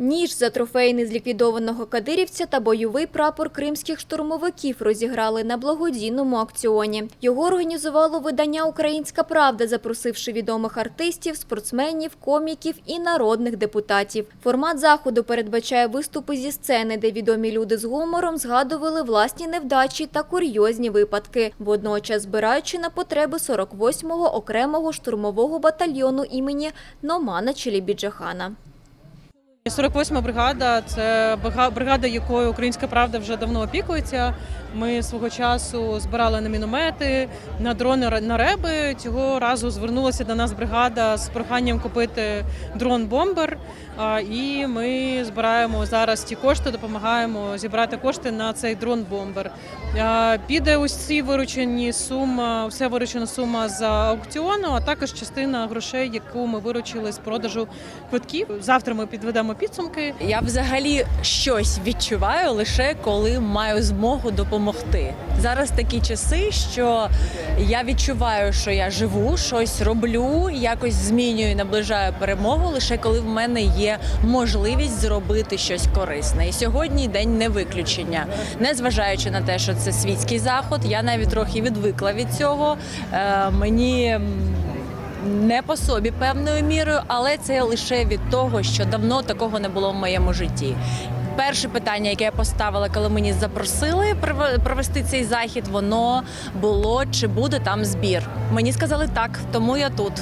Ніж за трофейний з ліквідованого кадирівця та бойовий прапор кримських штурмовиків розіграли на благодійному акціоні. Його організувало видання Українська Правда, запросивши відомих артистів, спортсменів, коміків і народних депутатів. Формат заходу передбачає виступи зі сцени, де відомі люди з гумором згадували власні невдачі та курйозні випадки, водночас збираючи на потреби 48-го окремого штурмового батальйону імені Номана Челібіджахана. 48-ма бригада це бригада, якою Українська правда вже давно опікується. Ми свого часу збирали на міномети, на дрони на реби. Цього разу звернулася до нас бригада з проханням купити дрон-бомбер. І ми збираємо зараз ті кошти, допомагаємо зібрати кошти на цей дрон-бомбер. Піде усі виручені сума, вся виручена сума за аукціону, а також частина грошей, яку ми виручили з продажу квитків. Завтра ми підведемо підсумки. Я взагалі щось відчуваю лише коли маю змогу допомогти. Зараз такі часи, що я відчуваю, що я живу, щось роблю, якось змінюю, наближаю перемогу, лише коли в мене є можливість зробити щось корисне. І сьогодні день не виключення. Незважаючи на те, що це світський заход, я навіть трохи відвикла від цього. Е, мені. Не по собі певною мірою, але це лише від того, що давно такого не було в моєму житті. Перше питання, яке я поставила, коли мені запросили пров- провести цей захід, воно було чи буде там збір. Мені сказали так, тому я тут.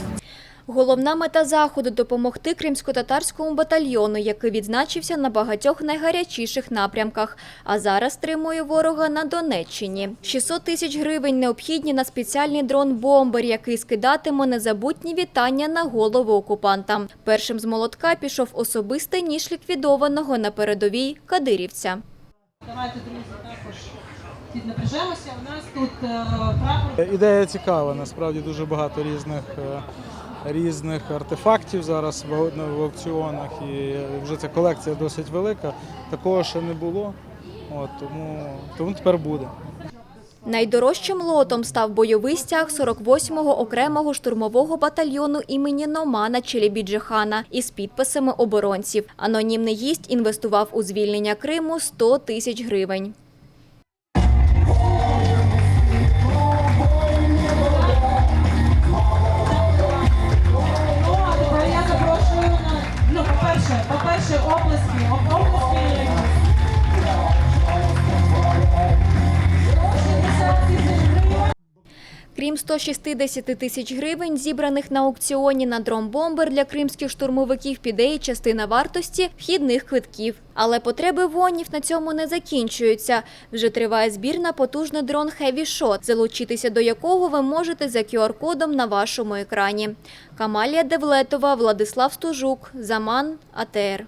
Головна мета заходу допомогти кримсько-татарському батальйону, який відзначився на багатьох найгарячіших напрямках, а зараз стримує ворога на Донеччині. 600 тисяч гривень необхідні на спеціальний дрон-бомбер, який скидатиме незабутні вітання на голову окупанта. Першим з молотка пішов особистий ніж ліквідованого на передовій кадирівця. Давайте друзі також піднапряжемося. У нас тут прапор Ідея цікава, насправді дуже багато різних, е, різних артефактів зараз в, аукціонах, і вже ця колекція досить велика. Такого ще не було. От, тому, тому тепер буде. Найдорожчим лотом став бойовий стяг 48-го окремого штурмового батальйону імені Номана Челібіджихана із підписами оборонців. Анонімний гість інвестував у звільнення Криму 100 тисяч гривень. Крім 160 тисяч гривень, зібраних на аукціоні на дромбомбер для кримських штурмовиків, піде і частина вартості вхідних квитків. Але потреби вонів на цьому не закінчуються. Вже триває збір на потужний дрон Heavy Shot, залучитися до якого ви можете за QR-кодом на вашому екрані. Камалія Девлетова, Владислав Стужук, Заман, АТР.